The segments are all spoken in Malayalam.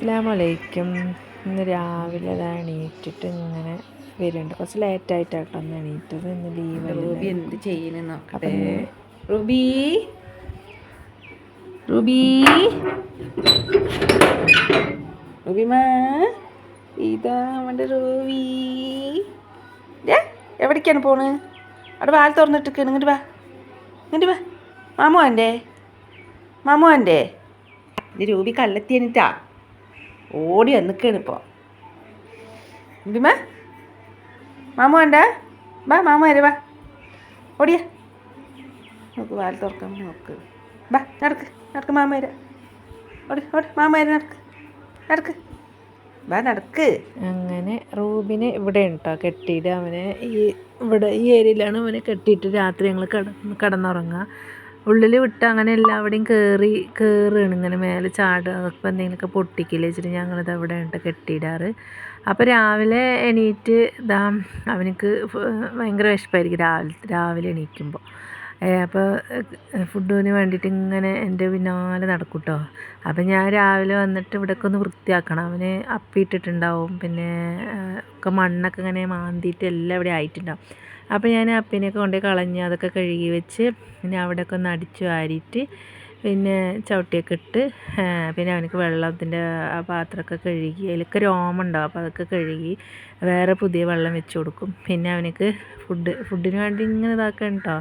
അസ്സാമലൈക്കും ഇന്ന് രാവിലെ അത് എണീറ്റിട്ട് ഇങ്ങനെ വരുന്നുണ്ട്. കുറച്ച് ലേറ്റായിട്ടാട്ടോ ഒന്ന് എണീറ്റത്. ഇന്ന് ലീവ് റൂബി എന്ത് അപ്പം റൂബി? റൂബി? റൂബിമാ ഇതാ നമ്മുടെ റൂബി. എവിടേക്കാണ് പോണ്? അവിടെ വാൽ തുറന്നിട്ട് ഇങ്ങോട്ട് വാ. ഇങ്ങോട്ട് വാ. മാമോ എന്റെ മാമോ എന്റെ ഇത് രൂപി കള്ളത്തിയണിട്ടാ ഓടി വന്നിക്കാണ് ഇപ്പോൾ റൂബിമാ മാമു വേണ്ട? വാ മാമു വരെ വാ. ഓടിയ. നമുക്ക് വാൽ തുറക്കാൻ നോക്ക്. ബാ നടക്ക് നടക്ക് മാമ വരെ. ഓടി ഓടി മാമ വരെ നടക്ക് നടക്ക്. ബാ നടക്ക്. അങ്ങനെ റൂബിനെ ഇവിടെ ഉണ്ടോ? കെട്ടിയിട്ട് അവനെ ഈ ഇവിടെ ഈ ഏരിയയിലാണ് അവനെ കെട്ടിയിട്ട് രാത്രി ഞങ്ങൾ കിടന്ന് കിടന്നുറങ്ങുക. ഉള്ളിൽ വിട്ട് അങ്ങനെ എല്ലാവിടെയും കയറി കയറുകയാണ് ഇങ്ങനെ മേലെ ചാടുക അതൊക്കെ എന്തെങ്കിലുമൊക്കെ പൊട്ടിക്കില്ല വെച്ചിട്ട് ഞങ്ങളിത് അവിടെ ഉണ്ട് കെട്ടിയിടാറ്. അപ്പോൾ രാവിലെ എണീറ്റ് ഇതാ അവനക്ക് ഭയങ്കര വിശപ്പായിരിക്കും രാവിലെ രാവിലെ എണീക്കുമ്പോൾ അപ്പോൾ ഫുഡിന് വേണ്ടിയിട്ട് ഇങ്ങനെ എന്റെ പിന്നാലെ നടക്കും കേട്ടോ അപ്പം ഞാൻ രാവിലെ വന്നിട്ട് ഇവിടെയൊക്കെ ഒന്ന് വൃത്തിയാക്കണം. അവന് അപ്പിയിട്ടിട്ടുണ്ടാവും പിന്നെ ഒക്കെ മണ്ണൊക്കെ ഇങ്ങനെ മാന്തിയിട്ട് എല്ലാം ഇവിടെ ആയിട്ടുണ്ടാവും. അപ്പോൾ ഞാൻ അപ്പിനെയൊക്കെ കൊണ്ടുപോയി കളഞ്ഞ് അതൊക്കെ കഴുകി വെച്ച് പിന്നെ അവിടെയൊക്കെ ഒന്ന് അടിച്ചു വാരിയിട്ട് പിന്നെ ചവിട്ടിയൊക്കെ ഇട്ട് പിന്നെ അവനക്ക് വെള്ളത്തിന്റെ ആ പാത്രമൊക്കെ കഴുകി അതിലൊക്കെ രോമം ഉണ്ടാവും അപ്പോൾ അതൊക്കെ കഴുകി വേറെ പുതിയ വെള്ളം വെച്ച് കൊടുക്കും. പിന്നെ അവനക്ക് ഫുഡ് ഫുഡിന് വേണ്ടി ഇങ്ങനെ ഇതാക്കണം കേട്ടോ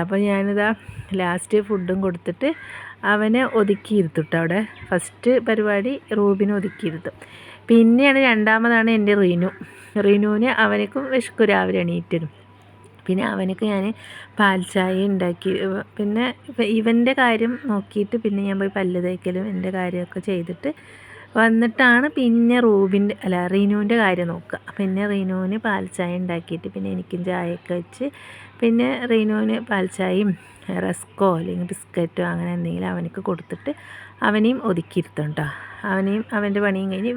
അപ്പോൾ ഞാനിതാ ലാസ്റ്റ് ഫുഡും കൊടുത്തിട്ട് അവനെ ഒതുക്കിയിരുത്തുട്ടോ അവിടെ. ഫസ്റ്റ് പരിപാടി റൂബിനെ ഒതുക്കിയിരുത്തും. പിന്നെയാണ് രണ്ടാമതാണ് എന്റെ റീനു. റീനുവിന് അവനക്കും വിശക്കും രാവിലെ എണീറ്റരും പിന്നെ അവനക്ക് ഞാൻ പാൽ ചായ ഉണ്ടാക്കി. പിന്നെ ഇവന്റെ കാര്യം നോക്കിയിട്ട് പിന്നെ ഞാൻ പോയി പല്ല് തേക്കലും എന്റെ കാര്യമൊക്കെ ചെയ്തിട്ട് വന്നിട്ടാണ് പിന്നെ റൂബിന്റെ അല്ല റീനുവിന്റെ കാര്യം നോക്കുക. പിന്നെ റീനുവിന് പാൽച്ചായ ചായ ഉണ്ടാക്കിയിട്ട് പിന്നെ എനിക്കും ചായയൊക്കെ വെച്ച് പിന്നെ റീനുവിന് പാൽച്ചായയും ചായയും റസ്കോ അല്ലെങ്കിൽ ബിസ്ക്കറ്റോ അങ്ങനെ എന്തെങ്കിലും അവനക്ക് കൊടുത്തിട്ട് അവനെയും ഒതുക്കിയിരുത്തും കേട്ടോ. അവനെയും അവന്റെ പണിയും കഴിഞ്ഞ്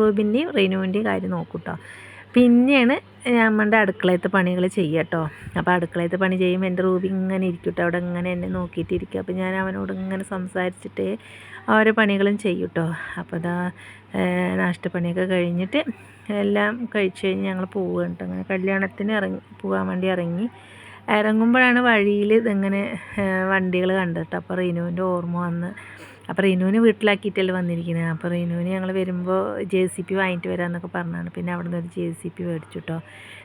റൂബിന്റെയും റീനുവിന്റെയും കാര്യം നോക്കും കേട്ടോ. പിന്നെയാണ് നമ്മുടെ അടുക്കളയത്തെ പണികൾ ചെയ്യുക കേട്ടോ. അപ്പോൾ അടുക്കളയത്തെ പണി ചെയ്യുമ്പോൾ എന്റെ റൂബി ഇങ്ങനെ ഇരിക്കും കേട്ടോ. അവിടെ ഇങ്ങനെ എന്നെ നോക്കിയിട്ടിരിക്കും. അപ്പോൾ ഞാൻ അവനോട് ഇങ്ങനെ സംസാരിച്ചിട്ട് ഓരോ പണികളും ചെയ്യും കേട്ടോ. അപ്പോൾ അതാ നാഷ്ടപ്പണിയൊക്കെ കഴിഞ്ഞിട്ട് എല്ലാം കഴിച്ച് കഴിഞ്ഞ് ഞങ്ങൾ പോവുകയാണ് കേട്ടോ. അങ്ങനെ കല്യാണത്തിന് ഇറങ്ങി പോകാൻ വേണ്ടി ഇറങ്ങി. ഇറങ്ങുമ്പോഴാണ് വഴിയിൽ ഇതിങ്ങനെ വണ്ടികൾ കണ്ടിട്ട് അപ്പോൾ റീനുവിന്റെ ഓർമ്മ വന്ന് അപ്പോൾ റീനുവിനെ വീട്ടിലാക്കിയിട്ടല്ലേ വന്നിരിക്കുന്നത് അപ്പോൾ റീനുവിന് ഞങ്ങൾ വരുമ്പോൾ ജെ സി പി വാങ്ങിയിട്ട് വരാമെന്നൊക്കെ പറഞ്ഞാണ്. പിന്നെ അവിടെ നിന്ന് ഒരു ജെ സി പി മേടിച്ചു കേട്ടോ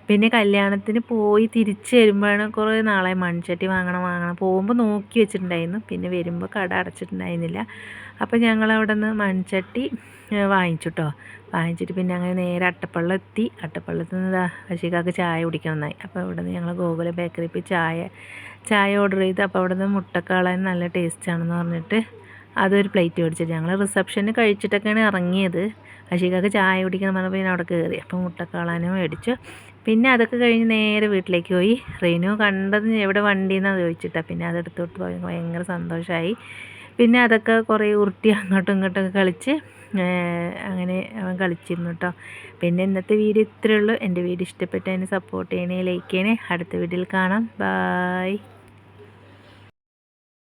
പിന്നെ കല്യാണത്തിന് പോയി തിരിച്ച് വരുമ്പോഴാണ് കുറേ നാളെ മൺചട്ടി വാങ്ങണം വാങ്ങണം. പോകുമ്പോൾ നോക്കി വെച്ചിട്ടുണ്ടായിരുന്നു. പിന്നെ വരുമ്പോൾ കട അടച്ചിട്ടുണ്ടായിരുന്നില്ല. അപ്പോൾ ഞങ്ങൾ അവിടെ നിന്ന് മൺചട്ടി വാങ്ങിച്ചു കേട്ടോ വാങ്ങിച്ചിട്ട് പിന്നെ അങ്ങനെ നേരെ അട്ടപ്പള്ളം എത്തി. അട്ടപ്പള്ളത്തിൽ നിന്ന് ഇതാ ചായ ചായ കുടിക്കണമെന്നായി അപ്പോൾ ഇവിടെ നിന്ന് ഞങ്ങൾ ഗോകുല ബേക്കറിയിൽ പോയി ചായ ചായ ഓർഡർ ചെയ്ത്. അപ്പോൾ അവിടെ നിന്ന് മുട്ടക്കാളൻ നല്ല ടേസ്റ്റാണെന്ന് പറഞ്ഞിട്ട് അതൊരു പ്ലേറ്റ് മേടിച്ചിട്ട് ഞങ്ങൾ റിസപ്ഷന് കഴിച്ചിട്ടൊക്കെയാണ് ഇറങ്ങിയത്. അഷികാക്ക് ചായ കുടിക്കണം പറഞ്ഞപ്പോൾ പിന്നെ അവിടെ കയറി അപ്പോൾ മുട്ടക്കാളാനും മേടിച്ചു. പിന്നെ അതൊക്കെ കഴിഞ്ഞ് നേരെ വീട്ടിലേക്ക് പോയി. റീനു കണ്ടത് എവിടെ വണ്ടി എന്നാണ് ചോദിച്ചിട്ടാണ് പിന്നെ അതെടുത്തോട്ട് പോയി. ഭയങ്കര സന്തോഷമായി പിന്നെ അതൊക്കെ കുറേ ഉരുട്ടി അങ്ങോട്ടും ഇങ്ങോട്ടൊക്കെ കളിച്ച് അങ്ങനെ അവൻ കളിച്ചിരുന്നു കേട്ടോ പിന്നെ ഇന്നത്തെ വീഡിയോ ഇത്രയേ ഉള്ളൂ. എന്റെ വീഡിയോ ഇഷ്ടപ്പെട്ടതിന് സപ്പോർട്ട് ചെയ്യണേ ലൈക്ക് ചെയ്യണേ. അടുത്ത വീഡിയോയിൽ കാണാം. ബായ്